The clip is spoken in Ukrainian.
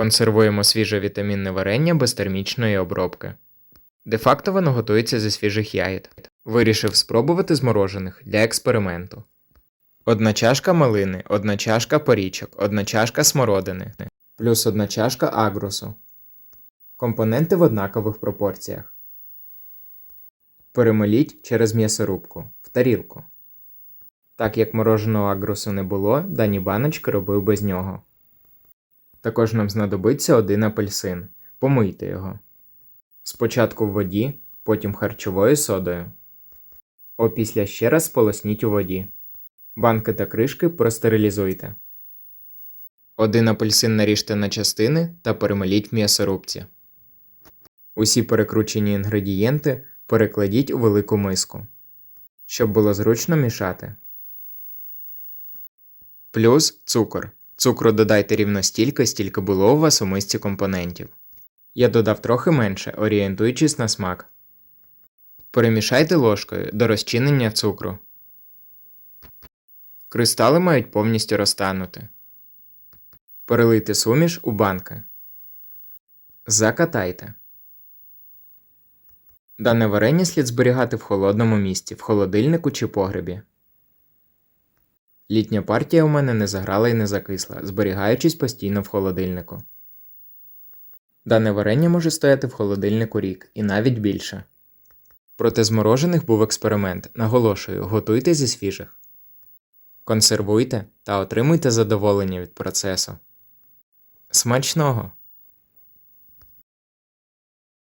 Консервуємо свіже вітамінне варення без термічної обробки. Де-факто воно готується зі свіжих ягід. Вирішив спробувати зморожених для експерименту. Одна чашка малини, одна чашка порічок, одна чашка смородини, плюс одна чашка агрусу. Компоненти в однакових пропорціях. Перемоліть через м'ясорубку в тарілку. Так як мороженого агрусу не було, дані баночки робив без нього. Також нам знадобиться один апельсин. Помийте його. Спочатку в воді, потім харчовою содою. Опісля ще раз сполосніть у воді. Банки та кришки простерилізуйте. Один апельсин наріжте на частини та перемоліть в м'ясорубці. Усі перекручені інгредієнти перекладіть у велику миску, щоб було зручно мішати. Плюс цукор. Цукру додайте рівно стільки, стільки було у вас у мисці компонентів. Я додав трохи менше, орієнтуючись на смак. Перемішайте ложкою до розчинення цукру. Кристали мають повністю розтанути. Перелийте суміш у банки. Закатайте. Дане варення слід зберігати в холодному місці, в холодильнику чи погребі. Літня партія у мене не заграла і не закисла, зберігаючись постійно в холодильнику. Дане варення може стояти в холодильнику рік і навіть більше. Проте зморожених був експеримент. Наголошую, готуйте зі свіжих. Консервуйте та отримуйте задоволення від процесу. Смачного!